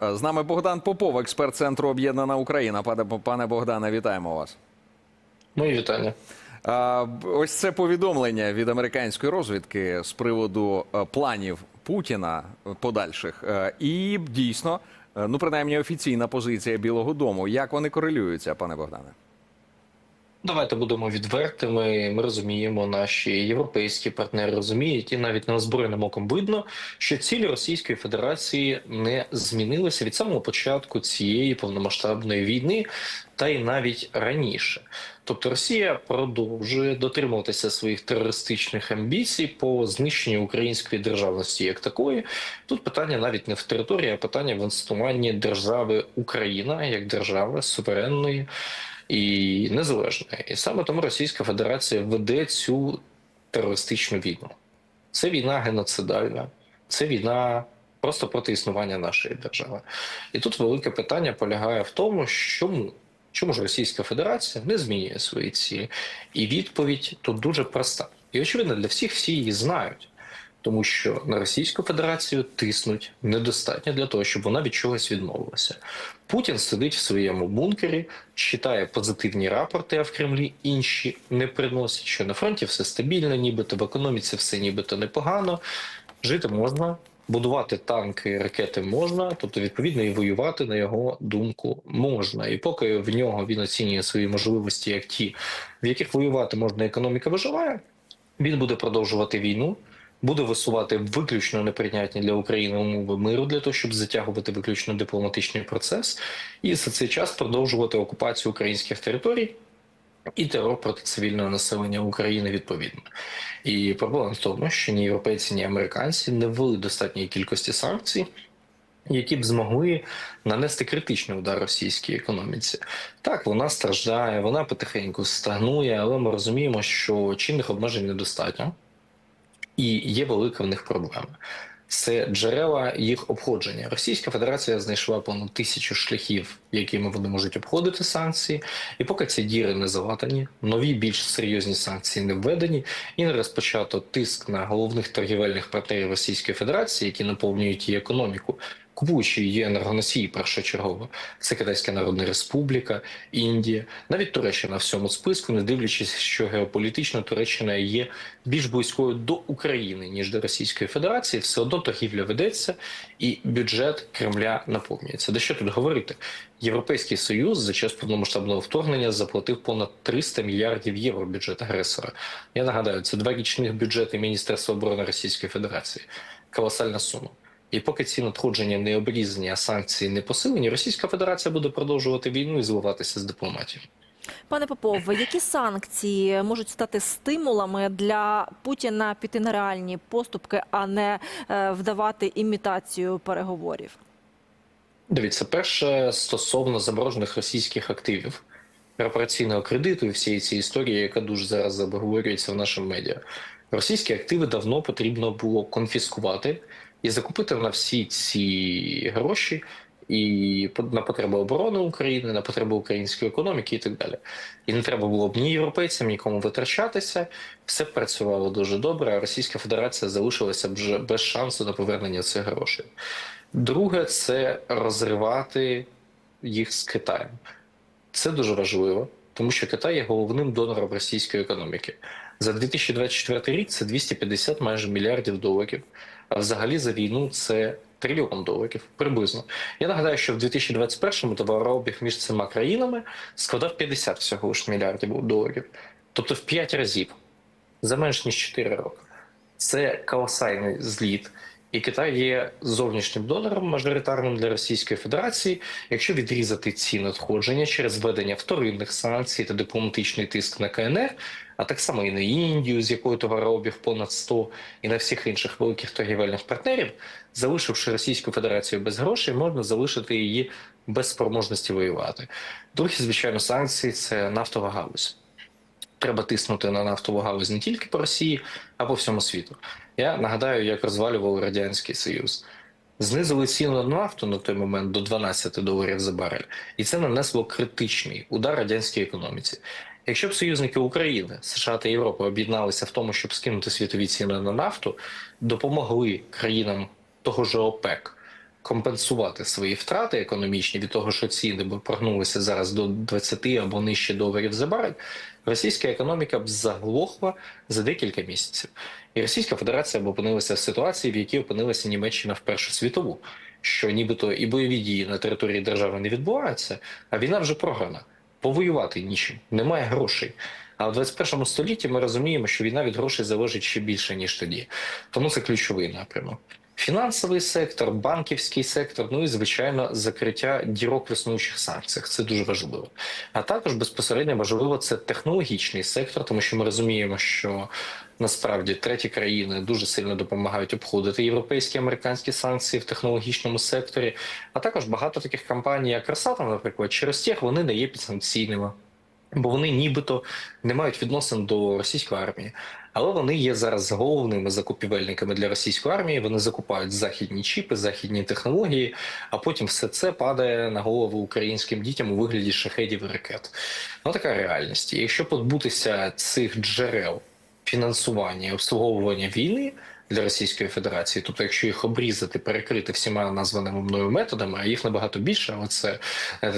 З нами Богдан Попов, експерт центру Об'єднана Україна. Пане, Богдане, вітаємо вас. Мої вітання. Ось це повідомлення від американської розвідки з приводу е, планів Путіна подальших. Е, І дійсно, е, ну принаймні офіційна позиція Білого Дому. Як вони корелюються, пане Богдане? Давайте будемо відвертими. Ми розуміємо, наші європейські партнери розуміють, і навіть неозброєним оком видно, що цілі Російської Федерації не змінилися від самого початку цієї повномасштабної війни, та й навіть раніше. Тобто Росія продовжує дотримуватися своїх терористичних амбіцій по знищенню української державності як такої. Тут питання навіть не в території, а питання в інституванні держави Україна як держави суверенної і незалежної. І саме тому Російська Федерація веде цю терористичну війну. Це війна геноцидальна, це війна просто проти існування нашої держави. І тут велике питання полягає в тому, чому. Чому ж Російська Федерація не змінює свої цілі? І відповідь тут дуже проста. І очевидно, для всіх всі її знають, тому що на Російську Федерацію тиснуть недостатньо для того, щоб вона від чогось відмовилася. Путін сидить в своєму бункері, читає позитивні рапорти, а в Кремлі інші не приносять, що на фронті все стабільно, нібито в економіці все нібито непогано. Жити можна, будувати танки, ракети можна, тобто відповідно і воювати на його думку можна. І поки в нього він оцінює свої можливості як ті, в яких воювати можна, економіка виживає. Він буде продовжувати війну, буде висувати виключно неприйнятні для України умови миру для того, щоб затягувати виключно дипломатичний процес, і за цей час продовжувати окупацію українських територій. І терор проти цивільного населення України відповідно. І проблема в тому, що ні європейці, ні американці не ввели достатньої кількості санкцій, які б змогли нанести критичний удар російській економіці. Так, вона страждає, вона потихеньку стагнує, але ми розуміємо, що чинних обмежень недостатньо, і є велика в них проблема. Це джерела їх обходження. Російська Федерація знайшла понад тисячу шляхів, якими вони можуть обходити санкції, і поки ці діри не залатані, нові більш серйозні санкції не введені, і не розпочато тиск на головних торгівельних партнерів Російської Федерації, які наповнюють її економіку, купуючи її енергоносії першочергово. Це Китайська Народна Республіка, Індія, навіть Туреччина в цьому списку, не дивлячись, що геополітично Туреччина є більш близькою до України ніж до Російської Федерації, все одно торгівля ведеться, і бюджет Кремля наповнюється. Де що тут говорити? Європейський союз за час повномасштабного вторгнення заплатив понад 300 мільярдів євро бюджет агресора. Я нагадаю, це два річних бюджети Міністерства оборони Російської Федерації. Колосальна сума. І поки ці надходження не обрізані, а санкції не посилені, Російська Федерація буде продовжувати війну і зливатися з дипломатією. Пане Попов, які санкції можуть стати стимулами для Путіна піти на реальні поступки, а не е, вдавати імітацію переговорів? Дивіться, перше стосовно заморожених російських активів, репараційного кредиту і всієї цієї історії, яка дуже зараз обговорюється в нашому медіа. Російські активи давно потрібно було конфіскувати і закупити на всі ці гроші і на потреби оборони України, на потреби української економіки і так далі. І не треба було б ні європейцям, нікому витрачатися. Все працювало дуже добре. А Російська Федерація залишилася б без шансу на повернення цих грошей. Друге, це розривати їх з Китаєм. Це дуже важливо, тому що Китай є головним донором російської економіки. За 2024 рік це 250 майже мільярдів доларів. А взагалі за війну це трильйон доларів приблизно. Я нагадаю, що в 2021-му товарообіг між цими країнами складав 50 всього лиш мільярдів доларів, тобто в 5 разів за менш ніж 4 роки. Це колосальний зліт. І Китай є зовнішнім донором мажоритарним для Російської Федерації. Якщо відрізати ці надходження через введення вторинних санкцій та дипломатичний тиск на КНР, а так само і на Індію, з якою товарообіг понад 100, і на всіх інших великих торгівельних партнерів, залишивши Російську Федерацію без грошей, можна залишити її без спроможності воювати. Другі, звичайно, санкції це нафтова галузь. Треба тиснути на нафтову галузь не тільки по Росії, а по всьому світу. Я нагадаю, як розвалював Радянський Союз. Знизили ціну на нафту на той момент до 12 доларів за барель, і це нанесло критичний удар радянській економіці. Якщо б союзники України, США та Європи об'єдналися в тому, щоб скинути світові ціни на нафту, допомогли країнам того ж ОПЕК компенсувати свої втрати економічні від того, що ціни б прогнулися зараз до 20 або нижче доларів за барель, російська економіка б заглохла за декілька місяців. І Російська Федерація б опинилася в ситуації, в якій опинилася Німеччина в Першу світову, що нібито і бойові дії на території держави не відбуваються, а війна вже програна. Повоювати нічим, немає грошей. А в 21 столітті ми розуміємо, що війна від грошей залежить ще більше ніж тоді. Тому це ключовий напрямок. Фінансовий сектор, банківський сектор, ну і звичайно закриття дірок в існуючих санкціях. Це дуже важливо. А також безпосередньо важливо це технологічний сектор, тому що ми розуміємо, що насправді треті країни дуже сильно допомагають обходити європейські американські санкції в технологічному секторі. А також багато таких компаній, як Росатом, наприклад, через тих вони не є підсанкційними. Бо вони нібито не мають відносин до російської армії, але вони є зараз головними закупівельниками для російської армії. Вони закупають західні чіпи, західні технології, а потім все це падає на голову українським дітям у вигляді шахедів і ракет. Ну така реальність. І якщо позбутися цих джерел фінансування і обслуговування війни для Російської Федерації, тобто, якщо їх обрізати, перекрити всіма названими мною методами, а їх набагато більше, але це,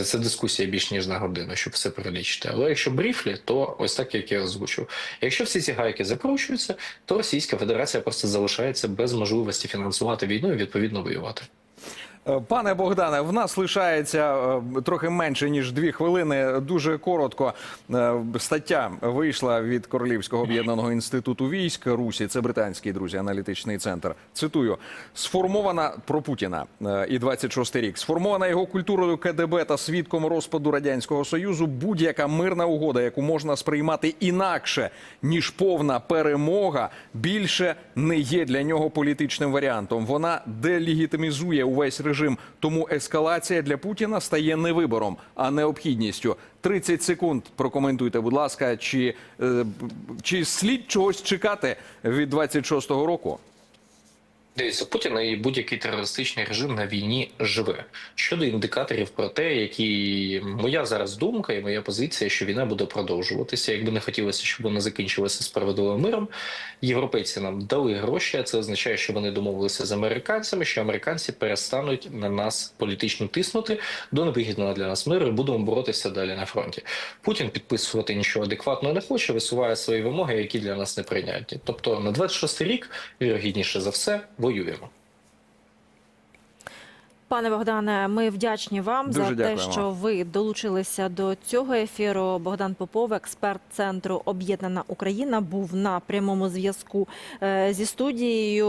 це дискусія більш ніж на годину, щоб все перелічити. Але якщо бріфлі, то ось так, як я озвучив. Якщо всі ці гайки закручуються, то Російська Федерація просто залишається без можливості фінансувати війну і відповідно воювати. Пане Богдане, в нас лишається е, трохи менше ніж дві хвилини. Дуже коротко е, стаття вийшла від Королівського об'єднаного інституту військ Русі. Це британський друзі, аналітичний центр. Цитую: сформована про Путіна е, і 26 рік. Сформована його культурою КДБ та свідком розпаду радянського союзу. Будь-яка мирна угода, яку можна сприймати інакше ніж повна перемога, більше не є для нього політичним варіантом. Вона делегітимізує увесь режим. Тому ескалація для Путіна стає не вибором, а необхідністю. 30 секунд. Прокоментуйте, будь ласка, чи, е, чи слід чогось чекати від 26-го року? Дивіться, Путіна і будь-який терористичний режим на війні живе. Щодо індикаторів про те, які моя зараз думка і моя позиція, що війна буде продовжуватися. Якби не хотілося, щоб вона закінчилася справедливим миром. Європейці нам дали гроші. а Це означає, що вони домовилися з американцями, що американці перестануть на нас політично тиснути до невигідного для нас миру. і Будемо боротися далі на фронті. Путін підписувати нічого адекватного не хоче, висуває свої вимоги, які для нас неприйнятні. Тобто на 26 рік, вірогідніше за все, воюємо. Пане Богдане, ми вдячні вам Дуже за те, що ви долучилися до цього ефіру. Богдан Попов, експерт центру Об'єднана Україна, був на прямому зв'язку е, зі студією.